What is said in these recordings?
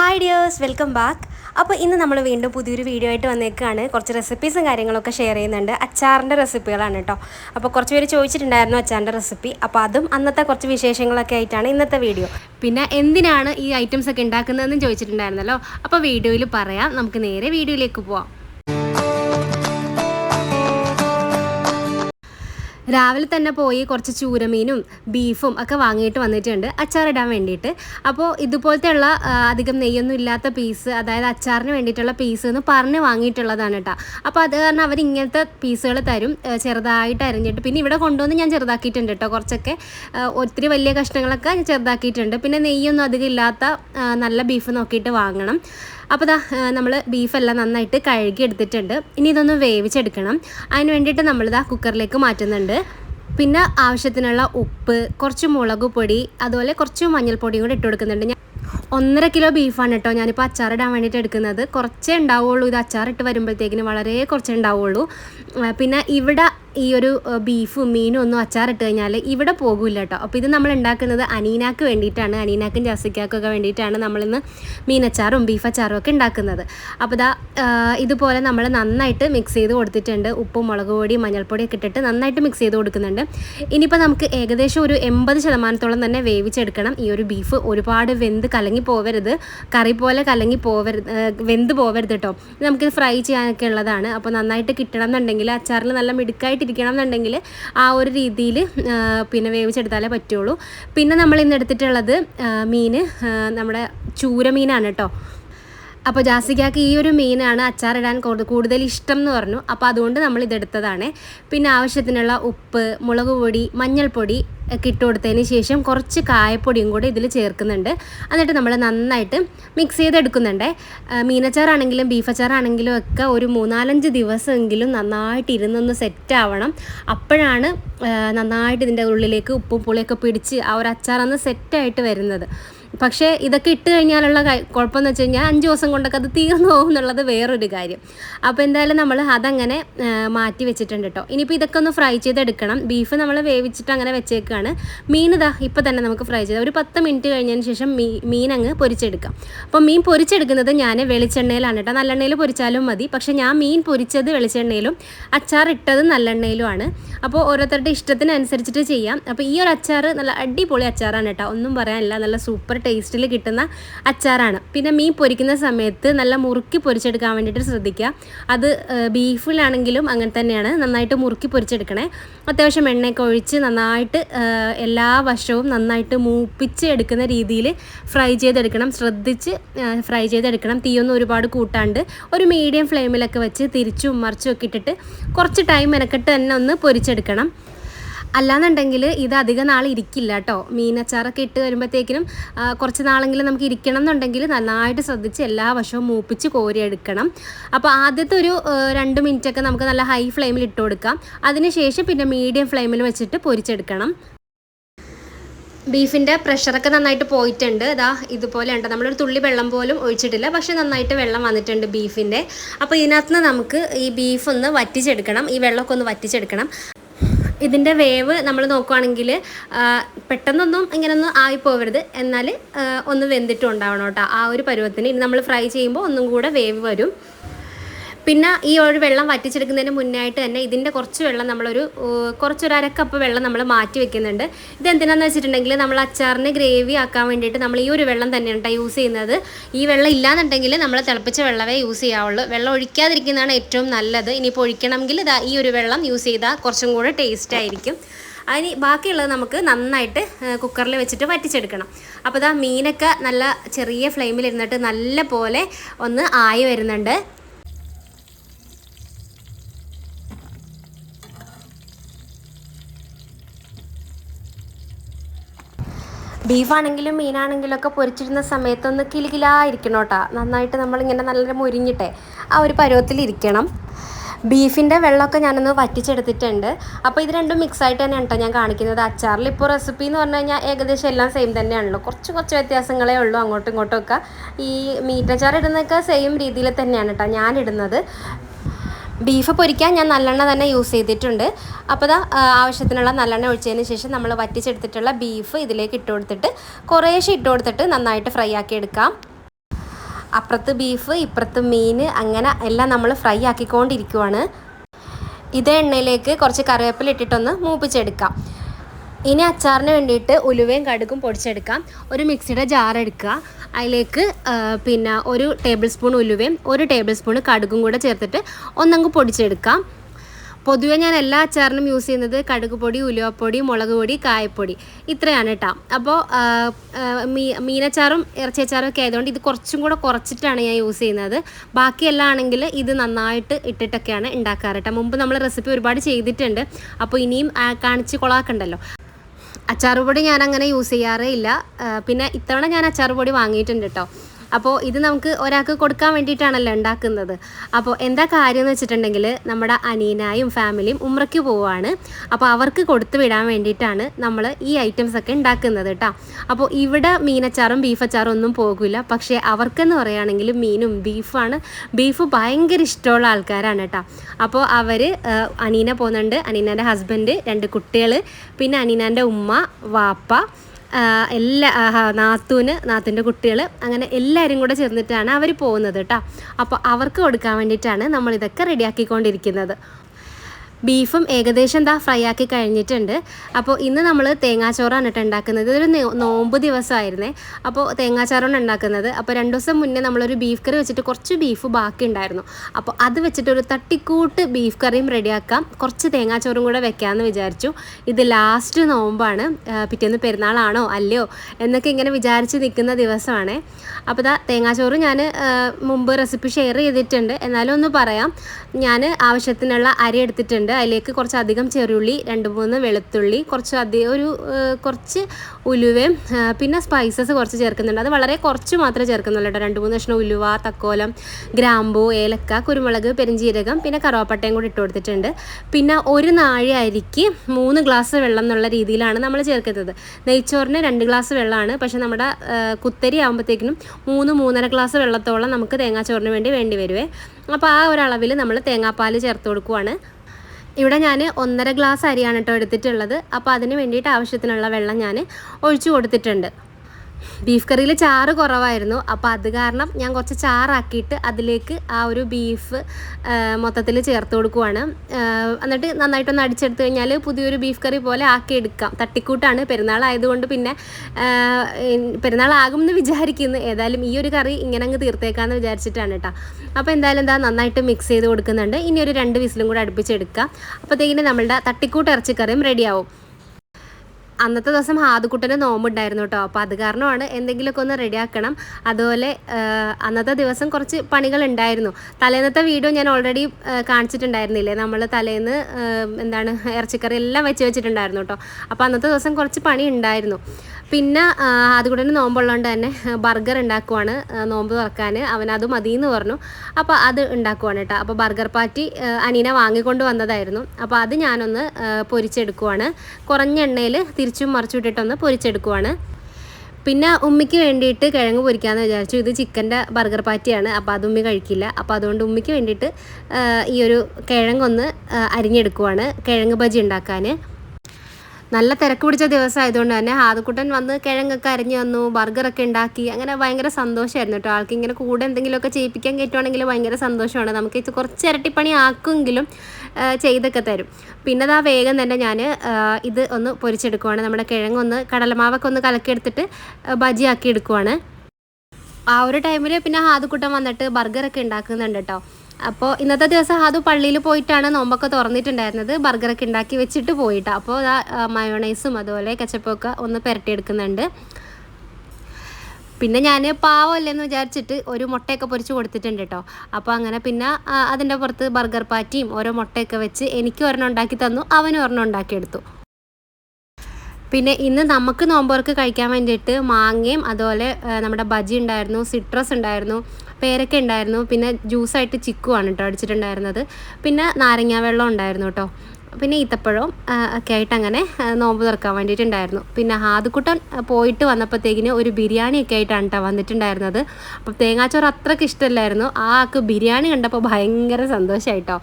Hi dears welcome back അപ്പോൾ ഇന്ന് നമ്മൾ വീണ്ടും പുതിയൊരു വീഡിയോ ആയിട്ട് വന്നേക്കാണ്. കുറച്ച് റെസിപ്പീസും കാര്യങ്ങളൊക്കെ ഷെയർ ചെയ്യുന്നുണ്ട്. അച്ചാറിന്റെ റെസിപ്പികളാണ് കേട്ടോ അപ്പോൾ കുറച്ച് പേര് ചോദിച്ചിട്ടുണ്ടായിരുന്നു അച്ചാറിന്റെ റെസിപ്പി അപ്പോൾ അതും അന്നത്തെ കുറച്ച് വിശേഷങ്ങളൊക്കെ ആയിട്ടാണ് ഇന്നത്തെ വീഡിയോ പിന്നെ എന്തിനാണ് ഈ ഐറ്റംസ് ഒക്കെ ഉണ്ടാക്കുന്നതെന്നും ചോദിച്ചിട്ടുണ്ടായിരുന്നല്ലോ. അപ്പോൾ വീഡിയോയിൽ പറയാം. നമുക്ക് നേരെ വീഡിയോയിലേക്ക് പോവാം. രാവിലെ തന്നെ പോയി കുറച്ച് ചൂരമീനും ബീഫും ഒക്കെ വാങ്ങിയിട്ട് വന്നിട്ടുണ്ട് അച്ചാറിടാൻ വേണ്ടിയിട്ട്. അപ്പോൾ ഇതുപോലത്തെ ഉള്ള അധികം നെയ്യൊന്നും ഇല്ലാത്ത പീസ് അതായത് അച്ചാറിന് വേണ്ടിയിട്ടുള്ള പീസ് എന്ന് പറഞ്ഞ് വാങ്ങിയിട്ടുള്ളതാണ് കേട്ടോ. അപ്പോൾ അത് കാരണം അവർ ഇങ്ങനത്തെ പീസുകൾ തരും ചെറുതായിട്ട് അരിഞ്ഞിട്ട്. പിന്നെ ഇവിടെ കൊണ്ടുവന്ന് ഞാൻ ചെറുതാക്കിയിട്ടുണ്ട് കേട്ടോ കുറച്ചൊക്കെ. ഒത്തിരി വലിയ കഷ്ണങ്ങളൊക്കെ ചെറുതാക്കിയിട്ടുണ്ട്. പിന്നെ നെയ്യൊന്നും അധികം ഇല്ലാത്ത നല്ല ബീഫ് നോക്കിയിട്ട് വാങ്ങണം. അപ്പോൾ ദാ നമ്മൾ ബീഫെല്ലാം നന്നായിട്ട് കഴുകി എടുത്തിട്ടുണ്ട് ഇനി ഇതൊന്ന് വേവിച്ചെടുക്കണം. അതിന് വേണ്ടിയിട്ട് നമ്മളിതാ കുക്കറിലേക്ക് മാറ്റുന്നുണ്ട്. പിന്നെ ആവശ്യത്തിനുള്ള ഉപ്പ് കുറച്ച് മുളക് പൊടി അതുപോലെ കുറച്ച് മഞ്ഞൾപ്പൊടിയും കൂടി ഇട്ട് കൊടുക്കുന്നുണ്ട്. ഞാൻ ഒന്നര കിലോ ബീഫാണ് കേട്ടോ ഞാനിപ്പോൾ അച്ചാറിടാൻ വേണ്ടിയിട്ട് എടുക്കുന്നത്. കുറച്ചേ ഉണ്ടാവുള്ളൂ. ഇത് അച്ചാറിട്ട് വരുമ്പോഴത്തേക്കിന് വളരെ കുറച്ചേ ഉണ്ടാവുള്ളൂ. പിന്നെ ഇവിടെ ഈ ഒരു ബീഫും മീനും ഒന്നും അച്ചാറിട്ട് കഴിഞ്ഞാൽ ഇവിടെ പോകില്ല കേട്ടോ അപ്പോൾ ഇത് നമ്മൾ ഉണ്ടാക്കുന്നത് അനീനാക്ക് വേണ്ടിയിട്ടാണ്. അനീനാക്കും ജാസിക്കാക്കും ഒക്കെ വേണ്ടിയിട്ടാണ് നമ്മളിന്ന് മീനച്ചാറും ബീഫ് അച്ചാറും ഒക്കെ ഉണ്ടാക്കുന്നത്. അപ്പോൾ ഇതാ ഇതുപോലെ നമ്മൾ നന്നായിട്ട് മിക്സ് ചെയ്ത് കൊടുത്തിട്ടുണ്ട്. ഉപ്പും മുളക് പൊടി മഞ്ഞൾപ്പൊടിയൊക്കെ ഇട്ടിട്ട് നന്നായിട്ട് മിക്സ് ചെയ്ത് കൊടുക്കുന്നുണ്ട്. ഇനിയിപ്പോൾ നമുക്ക് ഏകദേശം ഒരു എൺപത് ശതമാനത്തോളം തന്നെ വേവിച്ചെടുക്കണം. ഈ ഒരു ബീഫ് ഒരുപാട് വെന്ത് കലങ്ങി പോവരുത്. കറി പോലെ കലങ്ങി പോവരുത് വെന്ത് പോവരുത് കേട്ടോ നമുക്കിത് നമുക്ക് ഫ്രൈ ചെയ്യാനൊക്കെ ഉള്ളതാണ്. അപ്പോൾ നന്നായിട്ട് കിട്ടണം അച്ചാറിൽ നല്ല മിടുക്കായിട്ടിരിക്കണം എന്നുണ്ടെങ്കിൽ ആ ഒരു രീതിയിൽ പിന്നെ വേവിച്ചെടുത്താലേ പറ്റുള്ളൂ. പിന്നെ നമ്മൾ ഇന്ന് എടുത്തിട്ടുള്ളത് മീൻ നമ്മുടെ ചൂരമീനാണ് കേട്ടോ. അപ്പോൾ ജാസിക്കാക്ക് ഈ ഒരു മീനാണ് അച്ചാറിടാൻ കൂടു- കൂടുതൽ ഇഷ്ടം എന്ന് പറഞ്ഞു. അപ്പോൾ അതുകൊണ്ട് നമ്മൾ ഇതെടുത്തതാണ് പിന്നെ ആവശ്യത്തിനുള്ള ഉപ്പ് മുളക് പൊടി മഞ്ഞൾപ്പൊടി ഒക്കെ ഇട്ട് കൊടുത്തതിന് ശേഷം കുറച്ച് കായപ്പൊടിയും കൂടെ ഇതിൽ ചേർക്കുന്നുണ്ട്. എന്നിട്ട് നമ്മൾ നന്നായിട്ട് മിക്സ് ചെയ്തെടുക്കുന്നുണ്ട്. മീനച്ചാറാണെങ്കിലും ബീഫ് അച്ചാറാണെങ്കിലും ഒക്കെ ഒരു മൂന്നാലഞ്ച് ദിവസമെങ്കിലും നന്നായിട്ട് ഇരുന്നൊന്ന് സെറ്റ് ആവണം. അപ്പോഴാണ് നന്നായിട്ട് ഇതിന്റെ ഉള്ളിലേക്ക് ഉപ്പും പുളിയൊക്കെ പിടിച്ച് ആ ഒരു അച്ചാറൊന്ന് സെറ്റായിട്ട് വരുന്നത്. പക്ഷേ ഇതൊക്കെ ഇട്ട് കഴിഞ്ഞാലുള്ള കുഴപ്പമെന്ന് വെച്ച് കഴിഞ്ഞാൽ അഞ്ച് ദിവസം കൊണ്ടൊക്കെ അത് തീർന്നു പോകും എന്നുള്ളത് വേറൊരു കാര്യം. അപ്പോൾ എന്തായാലും നമ്മൾ അതങ്ങനെ മാറ്റി വെച്ചിട്ടുണ്ട് കേട്ടോ. ഇനിയിപ്പോൾ ഇതൊക്കെ ഒന്ന് ഫ്രൈ ചെയ്തെടുക്കണം. ബീഫ് നമ്മൾ വേവിച്ചിട്ട് അങ്ങനെ വെച്ചേക്കാണ്. മീൻ ഇതാ ഇപ്പോൾ തന്നെ നമുക്ക് ഫ്രൈ ചെയ്ത് ഒരു പത്ത് മിനിറ്റ് കഴിഞ്ഞതിന് ശേഷം മീൻ അങ്ങ് പൊരിച്ചെടുക്കാം. അപ്പോൾ മീൻ പൊരിച്ചെടുക്കുന്നത് ഞാൻ വെളിച്ചെണ്ണയിലാണ് കേട്ടോ. നല്ലെണ്ണയിൽ പൊരിച്ചാലും മതി. പക്ഷേ ഞാൻ മീൻ പൊരിച്ചത് വെളിച്ചെണ്ണയിലും അച്ചാർ ഇട്ടത് നല്ലെണ്ണയിലുമാണ്. അപ്പോൾ ഓരോരുത്തരുടെ ഇഷ്ടത്തിനനുസരിച്ചിട്ട് ചെയ്യാം. അപ്പോൾ ഈ ഒരു അച്ചാർ നല്ല അടിപൊളി അച്ചാറാണ് കേട്ടോ. ഒന്നും പറയാനില്ല. നല്ല സൂപ്പർ ടേസ്റ്റിൽ കിട്ടുന്ന അച്ചാറാണ്. പിന്നെ മീൻ പൊരിക്കുന്ന സമയത്ത് നല്ല മുറുക്കി പൊരിച്ചെടുക്കാൻ വേണ്ടിയിട്ട് ശ്രദ്ധിക്കുക. അത് ബീഫിലാണെങ്കിലും അങ്ങനെ തന്നെയാണ്. നന്നായിട്ട് മുറുക്കി പൊരിച്ചെടുക്കണേ. അത്യാവശ്യം എണ്ണയൊക്കെ ഒഴിച്ച് നന്നായിട്ട് എല്ലാ വശവും നന്നായിട്ട് മൂപ്പിച്ച് എടുക്കുന്ന രീതിയിൽ ഫ്രൈ ചെയ്തെടുക്കണം. ശ്രദ്ധിച്ച് ഫ്രൈ ചെയ്തെടുക്കണം. തീയൊന്നും ഒരുപാട് കൂട്ടാണ്ട് ഒരു മീഡിയം ഫ്ലെയിമിലൊക്കെ വെച്ച് തിരിച്ചും മറിച്ചും ഒക്കെ ഇട്ടിട്ട് കുറച്ച് ടൈം മെനക്കെട്ട് തന്നെ ഒന്ന് പൊരിച്ചെടുക്കണം. അല്ലാന്നുണ്ടെങ്കിൽ ഇത് അധിക നാൾ ഇരിക്കില്ല കേട്ടോ. മീനച്ചാറൊക്കെ ഇട്ട് വരുമ്പോഴത്തേക്കിനും കുറച്ച് നാളെങ്കിലും നമുക്ക് ഇരിക്കണം എന്നുണ്ടെങ്കിൽ നന്നായിട്ട് ശ്രദ്ധിച്ച് എല്ലാ വശവും മൂപ്പിച്ച് കോരിയെടുക്കണം അപ്പോൾ ആദ്യത്തെ ഒരു രണ്ട് മിനിറ്റൊക്കെ നമുക്ക് നല്ല ഹൈ ഫ്ലെയിമിൽ ഇട്ട് കൊടുക്കാം. അതിനുശേഷം പിന്നെ മീഡിയം ഫ്ലെയിമിൽ വെച്ചിട്ട് പൊരിച്ചെടുക്കണം. ബീഫിന്റെ പ്രഷറൊക്കെ നന്നായിട്ട് പോയിട്ടുണ്ട്. ഇതാ ഇതുപോലെ ഉണ്ട്. നമ്മളൊരു തുള്ളി വെള്ളം പോലും ഒഴിച്ചിട്ടില്ല. പക്ഷേ നന്നായിട്ട് വെള്ളം വന്നിട്ടുണ്ട് ബീഫിന്റെ. അപ്പോൾ ഇതിനകത്ത് നമുക്ക് ഈ ബീഫ് ഒന്ന് വറ്റിച്ചെടുക്കണം. ഈ വെള്ളമൊക്കെ ഒന്ന് വറ്റിച്ചെടുക്കണം. ഇതിന്റെ വേവ് നമ്മൾ നോക്കുവാണെങ്കിൽ പെട്ടെന്നൊന്നും ഇങ്ങനൊന്നും പോകരുത് എന്നാൽ ഒന്ന് വെന്തിട്ടും ഉണ്ടാവണം കേട്ടോ. ആ ഒരു പരുവത്തിന്. ഇനി നമ്മൾ ഫ്രൈ ചെയ്യുമ്പോൾ ഒന്നും കൂടെ വേവ് വരും. പിന്നെ ഈ ഒരു വെള്ളം വറ്റിച്ചെടുക്കുന്നതിന് മുന്നായിട്ട് തന്നെ ഇതിന്റെ കുറച്ച് വെള്ളം നമ്മളൊരു കുറച്ചൊരു അരക്കപ്പ് വെള്ളം നമ്മൾ മാറ്റി വെക്കുന്നുണ്ട്. ഇത് എന്തിനാന്ന് വെച്ചിട്ടുണ്ടെങ്കിൽ നമ്മൾ അച്ചാറിന് ഗ്രേവി ആക്കാൻ വേണ്ടിയിട്ട് നമ്മൾ ഈ ഒരു വെള്ളം തന്നെയാണ് കേട്ടോ യൂസ് ചെയ്യുന്നത്. ഈ വെള്ളം ഇല്ലാന്നുണ്ടെങ്കിൽ നമ്മൾ തിളപ്പിച്ച വെള്ളമേ യൂസ് ചെയ്യാവുള്ളൂ. വെള്ളം ഒഴിക്കാതിരിക്കുന്നതാണ് ഏറ്റവും നല്ലത്. ഇനിയിപ്പോൾ ഒഴിക്കണമെങ്കിൽ ഇതാ ഈ ഒരു വെള്ളം യൂസ് ചെയ്താൽ കുറച്ചും കൂടെ ടേസ്റ്റ് ആയിരിക്കും. അതിന് ബാക്കിയുള്ളത് നമുക്ക് നന്നായിട്ട് കുക്കറിൽ വെച്ചിട്ട് വറ്റിച്ചെടുക്കണം. അപ്പോൾ ഇതാ മീനൊക്കെ നല്ല ചെറിയ ഫ്ലെയിമിൽ ഇരുന്നിട്ട് നല്ല പോലെ ഒന്ന് ആയി വരുന്നുണ്ട്. ബീഫാണെങ്കിലും മീനാണെങ്കിലും ഒക്കെ പൊരിച്ചിരുന്ന സമയത്തൊന്ന് കിലുകിലായിരിക്കണം കേട്ടോ നന്നായിട്ട് നമ്മളിങ്ങനെ നല്ല മുരിഞ്ഞിട്ടേ ആ ഒരു പരുവത്തിലിരിക്കണം ബീഫിന്റെ വെള്ളമൊക്കെ ഞാനൊന്ന് വറ്റിച്ചെടുത്തിട്ടുണ്ട്. അപ്പോൾ ഇത് രണ്ടും മിക്സ് ആയിട്ട് തന്നെയാണ് കേട്ടോ ഞാൻ കാണിക്കുന്നത്. അച്ചാറിൽ ഇപ്പോൾ റെസിപ്പി എന്ന് പറഞ്ഞു കഴിഞ്ഞാൽ ഏകദേശം എല്ലാം സെയിം തന്നെയാണല്ലോ. കുറച്ച് കുറച്ച് വ്യത്യാസങ്ങളേ ഉള്ളൂ അങ്ങോട്ടും ഇങ്ങോട്ടും ഒക്കെ. ഈ മീറ്റ് അച്ചാർ ഇടുന്നതൊക്കെ സെയിം രീതിയിൽ തന്നെയാണ് കേട്ടോ ഞാൻ ഇടുന്നത് ബീഫ് പൊരിക്കാൻ ഞാൻ നല്ലെണ്ണ തന്നെ യൂസ് ചെയ്തിട്ടുണ്ട്. അപ്പോൾ ദാ ആവശ്യത്തിനുള്ള നല്ലെണ്ണ ഒഴിച്ചതിന് ശേഷം നമ്മൾ വറ്റിച്ചെടുത്തിട്ടുള്ള ബീഫ് ഇതിലേക്ക് ഇട്ട് കൊടുത്തിട്ട് കുറേശ്ശെ ഇട്ട് കൊടുത്തിട്ട് നന്നായിട്ട് ഫ്രൈ ആക്കി എടുക്കാം. അപ്പുറത്ത് ബീഫ് ഇപ്പുറത്ത് മീൻ അങ്ങനെ എല്ലാം നമ്മൾ ഫ്രൈ ആക്കിക്കൊണ്ടിരിക്കുവാണ്. ഇതേ എണ്ണയിലേക്ക് കുറച്ച് കറിവേപ്പില ഇട്ടിട്ടൊന്ന് മൂപ്പിച്ചെടുക്കാം. ഇനി അച്ചാറിന് വേണ്ടിയിട്ട് ഉലുവയും കടുകും പൊടിച്ചെടുക്കാം. ഒരു മിക്സിയുടെ ജാർ എടുക്കുക. അതിലേക്ക് പിന്നെ ഒരു ടേബിൾ സ്പൂൺ ഉലുവയും ഒരു ടേബിൾ സ്പൂൺ കടുകും കൂടെ ചേർത്തിട്ട് ഒന്നങ്ങ് പൊടിച്ചെടുക്കാം. പൊതുവെ ഞാൻ എല്ലാ അച്ചാറിനും യൂസ് ചെയ്യുന്നത് കടുക് പൊടി ഉലുവപ്പൊടി മുളക് പൊടി കായപ്പൊടി. ഇത്രയാണ് കേട്ടോ അപ്പോൾ മീ മീനച്ചാറും ഇറച്ചിയച്ചാറും ഒക്കെ ആയതുകൊണ്ട് ഇത് കുറച്ചും കൂടെ കുറച്ചിട്ടാണ് ഞാൻ യൂസ് ചെയ്യുന്നത്. ബാക്കിയെല്ലാം ആണെങ്കിൽ ഇത് നന്നായിട്ട് ഇട്ടിട്ടൊക്കെയാണ് ഉണ്ടാക്കാറ് കേട്ടോ മുമ്പ് നമ്മൾ റെസിപ്പി ഒരുപാട് ചെയ്തിട്ടുണ്ട്. അപ്പോൾ ഇനിയും കാണിച്ച് കൊളാക്കണ്ടല്ലോ. അച്ചാറ് പൊടി ഞാൻ അങ്ങനെ യൂസ് ചെയ്യാറേ ഇല്ല പിന്നെ ഇത്തവണ ഞാൻ അച്ചാറുപൊടി വാങ്ങിയിട്ടുണ്ട് കേട്ടോ അപ്പോൾ ഇത് നമുക്ക് ഒരാൾക്ക് കൊടുക്കാൻ വേണ്ടിയിട്ടാണല്ലോ ഉണ്ടാക്കുന്നത്. അപ്പോൾ എന്താ കാര്യം എന്ന് വെച്ചിട്ടുണ്ടെങ്കിൽ നമ്മുടെ അനീനായും ഫാമിലിയും ഉമ്രയ്ക്ക് പോവുകയാണ് അപ്പോൾ അവർക്ക് കൊടുത്തു വിടാൻ വേണ്ടിയിട്ടാണ് നമ്മൾ ഈ ഐറ്റംസ് ഒക്കെ ഉണ്ടാക്കുന്നത് കേട്ടോ. അപ്പോൾ ഇവിടെ മീനച്ചാറും ബീഫ് അച്ചാറും ഒന്നും പോകില്ല പക്ഷേ അവർക്കെന്ന് പറയുകയാണെങ്കിൽ മീനും ബീഫാണ്. ബീഫ് ഭയങ്കര ഇഷ്ടമുള്ള ആൾക്കാരാണ് കേട്ടോ. അപ്പോൾ അവർ അനീന പോകുന്നുണ്ട്. അനീനന്റെ ഹസ്ബൻഡ് രണ്ട് കുട്ടികൾ പിന്നെ അനീനാന്റെ ഉമ്മ വാപ്പ എല്ലാ നാത്തൂന് നാത്തൂന്റെ കുട്ടികൾ അങ്ങനെ എല്ലാവരും കൂടെ ചേർന്നിട്ടാണ് അവർ പോകുന്നത് കേട്ടോ അപ്പോൾ അവർക്ക് കൊടുക്കാൻ വേണ്ടിയിട്ടാണ് നമ്മളിതൊക്കെ റെഡിയാക്കിക്കൊണ്ടിരിക്കുന്നത് ബീഫും ഏകദേശം എന്താ ഫ്രൈ ആക്കി കഴിഞ്ഞിട്ടുണ്ട്. അപ്പോൾ ഇന്ന് നമ്മൾ തേങ്ങാച്ചോറാണ് കേട്ടോ ഉണ്ടാക്കുന്നത് ഇതൊരു നോമ്പ് ദിവസമായിരുന്നേ അപ്പോൾ തേങ്ങാച്ചാറാണ് ഉണ്ടാക്കുന്നത് അപ്പോൾ രണ്ട് ദിവസം മുന്നേ നമ്മളൊരു ബീഫ് കറി വെച്ചിട്ട് കുറച്ച് ബീഫ് ബാക്കി ഉണ്ടായിരുന്നു അപ്പോൾ അത് വെച്ചിട്ട് ഒരു തട്ടിക്കൂട്ട് ബീഫ് കറിയും റെഡിയാക്കാം. കുറച്ച് തേങ്ങാച്ചോറും കൂടെ വെക്കാമെന്ന് വിചാരിച്ചു. ഇത് ലാസ്റ്റ് നോമ്പാണ്. പിറ്റേന്ന് പെരുന്നാളാണോ അല്ലയോ എന്നൊക്കെ ഇങ്ങനെ വിചാരിച്ച് നിൽക്കുന്ന ദിവസമാണ്. അപ്പോൾ ഇതാ തേങ്ങാച്ചോറ് ഞാൻ മുമ്പ് റെസിപ്പി ഷെയർ ചെയ്തിട്ടുണ്ട്. എന്നാലും ഒന്ന് പറയാം. ഞാൻ ആവശ്യത്തിനുള്ള അരി എടുത്തിട്ടുണ്ട്. അതിലേക്ക് കുറച്ച് അധികം ചെറുള്ളി രണ്ട് മൂന്ന് വെളുത്തുള്ളി കുറച്ച് അധികം ഒരു കുറച്ച് ഉലുവയും പിന്നെ സ്പൈസസ് കുറച്ച് ചേർക്കുന്നുണ്ട്. അത് വളരെ കുറച്ച് മാത്രമേ ചേർക്കുന്നുള്ളൂ കേട്ടോ. രണ്ട് മൂന്ന് കഷ്ണം ഉലുവ തക്കോലം ഗ്രാമ്പൂ ഏലക്ക കുരുമുളക് പെരിഞ്ചീരകം പിന്നെ കറുവാപ്പട്ടയും കൂടി ഇട്ട് കൊടുത്തിട്ടുണ്ട്. പിന്നെ ഒരു നാഴി അരിക്ക് മൂന്ന് ഗ്ലാസ് വെള്ളം എന്നുള്ള രീതിയിലാണ് നമ്മൾ ചേർക്കുന്നത്. നെയ്ച്ചോറിന് രണ്ട് ഗ്ലാസ് വെള്ളമാണ്. പക്ഷെ നമ്മുടെ കുത്തരി ആകുമ്പോഴത്തേക്കിനും മൂന്ന് മൂന്നര ഗ്ലാസ് വെള്ളത്തോളം നമുക്ക് തേങ്ങാച്ചോറിന് വേണ്ടി വേണ്ടി വരുവേ. അപ്പോൾ ആ ഒരളവിൽ നമ്മൾ തേങ്ങാപ്പാൽ ചേർത്ത് കൊടുക്കുവാണ്. ഇവിടെ ഞാൻ ഒന്നര ഗ്ലാസ് അരിയാണ് കേട്ടോ എടുത്തിട്ടുള്ളത്. അപ്പോൾ അതിന് വേണ്ടിയിട്ട് ആവശ്യത്തിനുള്ള വെള്ളം ഞാൻ ഒഴിച്ചു കൊടുത്തിട്ടുണ്ട്. ബീഫ് കറിയിൽ ചാറ് കുറവായിരുന്നു. അപ്പോൾ അത് കാരണം ഞാൻ കുറച്ച് ചാറാക്കിയിട്ട് അതിലേക്ക് ആ ഒരു ബീഫ് മൊത്തത്തിൽ ചേർത്ത് കൊടുക്കുവാണ്. എന്നിട്ട് നന്നായിട്ടൊന്ന് അടിച്ചെടുത്ത് കഴിഞ്ഞാൽ പുതിയൊരു ബീഫ് കറി പോലെ ആക്കി എടുക്കാം തട്ടിക്കൂട്ടാണ് പെരുന്നാൾ ആയതുകൊണ്ട് പിന്നെ പെരുന്നാളാകുമെന്ന് വിചാരിക്കുന്നു. ഏതായാലും ഈ ഒരു കറി ഇങ്ങനെ അങ്ങ് തീർത്തേക്കാന്ന് വിചാരിച്ചിട്ടാണ് കേട്ടോ അപ്പോൾ എന്തായാലും എന്താ നന്നായിട്ട് മിക്സ് ചെയ്ത് കൊടുക്കുന്നുണ്ട്. ഇനി ഒരു രണ്ട് വിസിലും കൂടെ അടുപ്പിച്ചെടുക്കാം. അപ്പോഴത്തേക്കിന് നമ്മളുടെ തട്ടിക്കൂട്ട് ഇറച്ചിക്കറിയും റെഡിയാവും അന്നത്തെ ദിവസം ഹാദുക്കുട്ടന് നോമ്പുണ്ടായിരുന്നു കേട്ടോ. അപ്പോൾ അത് കാരണമാണ് എന്തെങ്കിലുമൊക്കെ ഒന്ന് റെഡിയാക്കണം. അതുപോലെ അന്നത്തെ ദിവസം കുറച്ച് പണികൾ ഉണ്ടായിരുന്നു തലേന്നത്തെ വീഡിയോ ഞാൻ ഓൾറെഡി കാണിച്ചിട്ടുണ്ടായിരുന്നില്ലേ? നമ്മൾ തലേന്ന് എന്താണ് ഇറച്ചിക്കറി എല്ലാം വെച്ച് വെച്ചിട്ടുണ്ടായിരുന്നു കേട്ടോ. അപ്പോൾ അന്നത്തെ ദിവസം കുറച്ച് പണി ഉണ്ടായിരുന്നു പിന്നെ അതുകൊണ്ട് തന്നെ നോമ്പുള്ളതുകൊണ്ട് തന്നെ ബർഗർ ഉണ്ടാക്കുവാണ് നോമ്പ് തുറക്കാൻ അവൻ അത് മതി എന്ന് പറഞ്ഞു. അപ്പോൾ അത് ഉണ്ടാക്കുവാണ് കേട്ടോ അപ്പോൾ ബർഗർ പാറ്റി അനീന വാങ്ങിക്കൊണ്ട് വന്നതായിരുന്നു. അപ്പോൾ അത് ഞാനൊന്ന് പൊരിച്ചെടുക്കുവാണ്. കുറഞ്ഞ എണ്ണയിൽ തിരിച്ചും മറിച്ചും ഇട്ടിട്ടൊന്ന് പൊരിച്ചെടുക്കുവാണ്. പിന്നെ ഉമ്മിക്ക് വേണ്ടിയിട്ട് കിഴങ്ങ് പൊരിക്കാമെന്ന് വിചാരിച്ചു. ഇത് ചിക്കന്റെ ബർഗർ പാറ്റിയാണ് അപ്പോൾ അത് ഉമ്മി കഴിക്കില്ല. അപ്പോൾ അതുകൊണ്ട് ഉമ്മിക്ക് വേണ്ടിയിട്ട് ഈ ഒരു കിഴങ്ങൊന്ന് അരിഞ്ഞെടുക്കുവാണ്. കിഴങ്ങ് ബജി ഉണ്ടാക്കാൻ നല്ല തിരക്ക് പിടിച്ച ദിവസമായതുകൊണ്ട് തന്നെ ഹാദക്കുട്ടൻ വന്ന് കിഴങ്ങൊക്കെ അരിഞ്ഞു വന്നു ബർഗറൊക്കെ ഉണ്ടാക്കി. അങ്ങനെ ഭയങ്കര സന്തോഷമായിരുന്നു കേട്ടോ. ആൾക്ക് ഇങ്ങനെ കൂടെ എന്തെങ്കിലുമൊക്കെ ചെയ്യിപ്പിക്കാൻ കയറ്റുവാണെങ്കിൽ ഭയങ്കര സന്തോഷമാണ്. നമുക്ക് ഇത് കുറച്ച് ഇരട്ടിപ്പണി ആക്കുമെങ്കിലും ആ, ചെയ്തൊക്കെ തരും. പിന്നെ അതാ വേഗം തന്നെ ഞാൻ ഇത് ഒന്ന് പൊരിച്ചെടുക്കുവാണ്. നമ്മുടെ കിഴങ്ങൊന്ന് കടലമാവൊക്കെ ഒന്ന് കലക്കിയെടുത്തിട്ട് ബജിയാക്കി എടുക്കുവാണ് ആ ഒരു ടൈമിൽ പിന്നെ ഹാദക്കുട്ടൻ വന്നിട്ട് ബർഗറൊക്കെ ഉണ്ടാക്കുന്നുണ്ട് കേട്ടോ. അപ്പോൾ ഇന്നത്തെ ദിവസം ഹാദു പള്ളിയിൽ പോയിട്ടാണ് നോമ്പൊക്കെ തുറന്നിട്ടുണ്ടായിരുന്നത്. ബർഗറൊക്കെ ഉണ്ടാക്കി വെച്ചിട്ട് പോയിട്ടാ. അപ്പോൾ മയോണൈസും അതുപോലെ കച്ചപ്പൊക്കെ ഒന്ന് പുരട്ടിയെടുക്കുന്നുണ്ട്. പിന്നെ ഞാൻ പാവമല്ലെന്ന് വിചാരിച്ചിട്ട് ഒരു മുട്ടയൊക്കെ പൊരിച്ച് കൊടുത്തിട്ടുണ്ട് കേട്ടോ അപ്പോൾ അങ്ങനെ പിന്നെ ആ, അതിന്റെ പുറത്ത് ബർഗർ പാറ്റിയും ഓരോ മുട്ടയൊക്കെ വെച്ച് എനിക്ക് ഒരെണ്ണം ഉണ്ടാക്കി തന്നു. അവനും ഒരെണ്ണം ഉണ്ടാക്കിയെടുത്തു പിന്നെ ഇന്ന് നമുക്ക് നോമ്പോർക്ക് കഴിക്കാൻ വേണ്ടിയിട്ട് മാങ്ങയും അതുപോലെ നമ്മുടെ ബജി ഉണ്ടായിരുന്നു സിട്രസ് ഉണ്ടായിരുന്നു. പേരക്ക ഉണ്ടായിരുന്നു. പിന്നെ ജ്യൂസായിട്ട് ചിക്കുവാണ് കേട്ടോ അടിച്ചിട്ടുണ്ടായിരുന്നത്. പിന്നെ നാരങ്ങാ വെള്ളം ഉണ്ടായിരുന്നു കേട്ടോ. പിന്നെ ഈത്തപ്പഴവും ഒക്കെ ആയിട്ട് അങ്ങനെ നോമ്പ് തുറക്കാൻ വേണ്ടിയിട്ടുണ്ടായിരുന്നു. പിന്നെ ഹാദുക്കുട്ടൻ പോയിട്ട് വന്നപ്പോഴത്തേക്കിന് ഒരു ബിരിയാണി ഒക്കെ ആയിട്ടാണ് കേട്ടോ വന്നിട്ടുണ്ടായിരുന്നത്. അപ്പോൾ തേങ്ങാച്ചോറ് അത്രയ്ക്ക് ഇഷ്ടമല്ലായിരുന്നു. ആ ആൾക്ക് ബിരിയാണി കണ്ടപ്പോൾ ഭയങ്കര സന്തോഷമായിട്ടോ